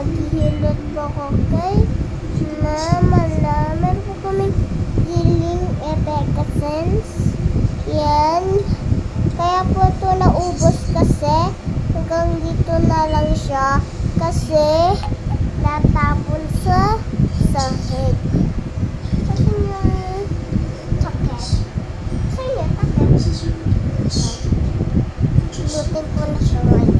maghihilot po ako kay mama na meron po kami healing efficacy. Yan. Kaya po ito naubos kasi hanggang dito na lang siya kasi natapon sa sahig. Kasi yung takip. Lutin ko na siya ngayon.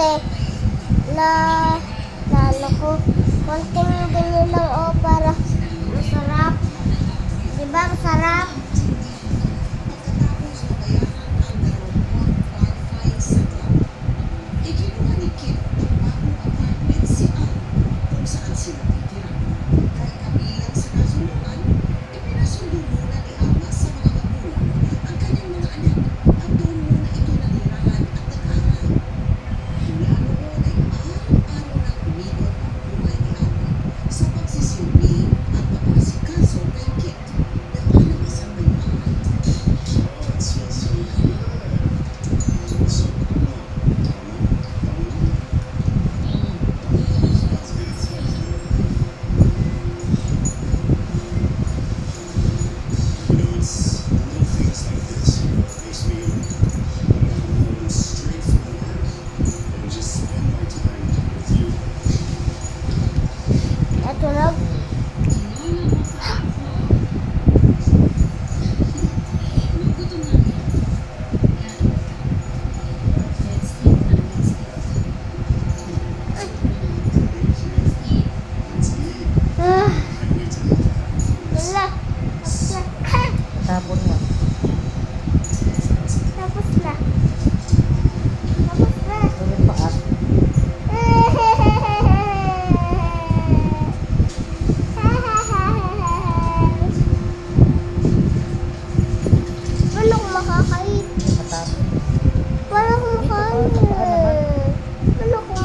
kasi na na ko, konting ganyan lang o para nó Bye.